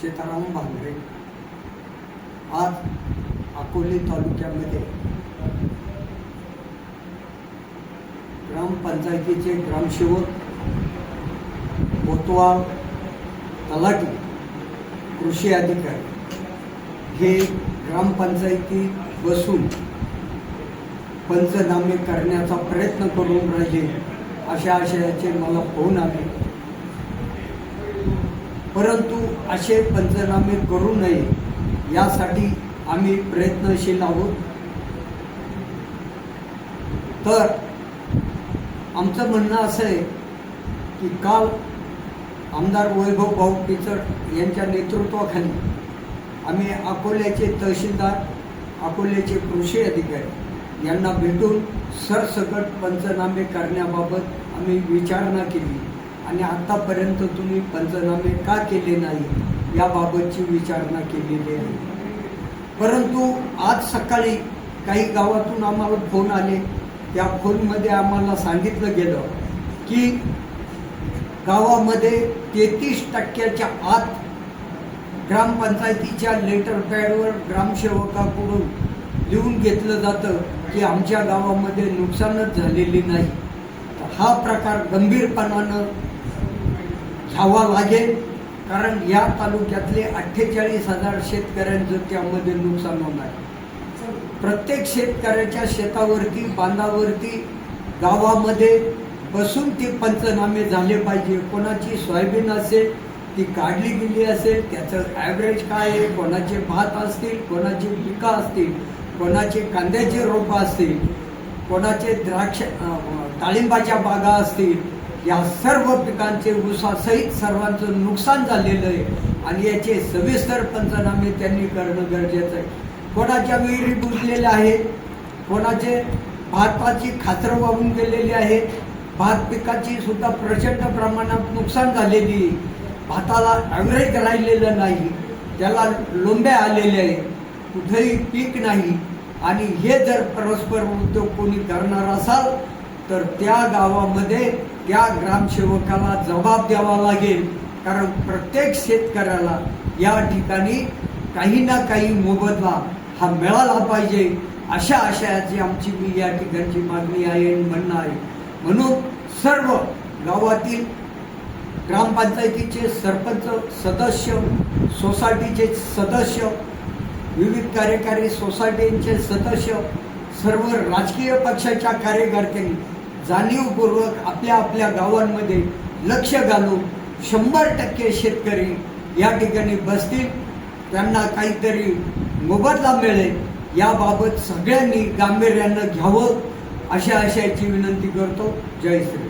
सीताराम भांगरे आज अकोले तालुक्यामध्ये ग्रामपंचायतीचे ग्रामसेवक कोतवाल तलाठी कृषी अधिकारी हे ग्रामपंचायतीत बसून पंचनामे करण्याचा प्रयत्न करून राहिले अशा आशयाचे मला फोन आले. परंतु असे पंचनामे करू नये यासाठी आम्ही प्रयत्नशील आहोत. तर आमचं म्हणणं असं आहे की काल आमदार वैभव भाऊ पिचड यांच्या नेतृत्वाखाली आम्ही अकोल्याचे तहसीलदार अकोल्याचे कृषी अधिकारी यांना भेटून सरसकट पंचनामे करण्याबाबत आम्ही विचारणा केली. आणि आतापर्यंत तुम्ही पंचनामे का केले नाही याबाबतची विचारणा केलेली आहे. परंतु आज सकाळी काही गावातून आम्हाला फोन आले. त्या फोनमध्ये आम्हाला सांगितलं गेलं की गावामध्ये तेहतीस टक्क्याच्या आत ग्रामपंचायतीच्या लेटर पॅडवर ग्रामसेवकाकडून लिहून घेतलं जातं की आमच्या गावामध्ये नुकसानच झालेली नाही. हा प्रकार गंभीरपणानं घ्यावा लागेल. कारण या तालुक्यातले अठ्ठेचाळीस हजार शेतकऱ्यांचं त्यामध्ये नुकसान होणार. आहे. प्रत्येक शेतकऱ्याच्या शेतावरती बांधावरती गावामध्ये बसून ते पंचनामे झाले पाहिजे. कोणाची सोयाबीन असेल ती काढली गेली असेल त्याचं ॲव्हरेज काय आहे? कोणाचे भात असतील कोणाची पिकं असतील कोणाचे कांद्याचे रोपं असतील कोणाचे द्राक्ष डाळिंबाच्या बागा असतील या सर्व पिकांचे ऊसासहित सर्वांचं नुकसान झालेलं आहे आणि याचे सविस्तर पंचनामे त्यांनी करणं गरजेचं आहे. कोणाच्या विहिरी बुजलेल्या आहेत? कोणाचे भाताची खाचरं वाहून गेलेली आहेत? भात पिकाची सुद्धा प्रचंड प्रमाणात नुकसान झालेली आहे. भाताला ॲव्हरेज राहिलेलं नाही. त्याला लोंब्या आलेल्या आहेत. कुठेही पीक नाही. आणि हे जर परस्पर उद्योग कोणी करणार असाल तर त्या गावामध्ये त्या ग्रामसेवकाला जबाब द्यावा लागेल. कारण प्रत्येक शेतकऱ्याला या ठिकाणी काही ना काही मोबदला हा मिळाला पाहिजे. अशा आशयाची आमची मी या ठिकाणची मागणी आहे आणि म्हणणं आहे. म्हणून सर्व गावातील ग्रामपंचायतीचे सरपंच सदस्य सोसायटीचे सदस्य विविध कार्यकारी सोसायटींचे सदस्य सर्व राजकीय पक्षाच्या कार्यकर्त्यांनी जाणीवपूर्वक आपल्या आपल्या गावांमध्ये लक्ष घालून शंभर टक्के शेतकरी या ठिकाणी बसतील त्यांना काहीतरी मोबदला मिळेल याबाबत सगळ्यांनी गांभीर्यानं घ्यावं अशा आशयाची विनंती करतो. जय श्री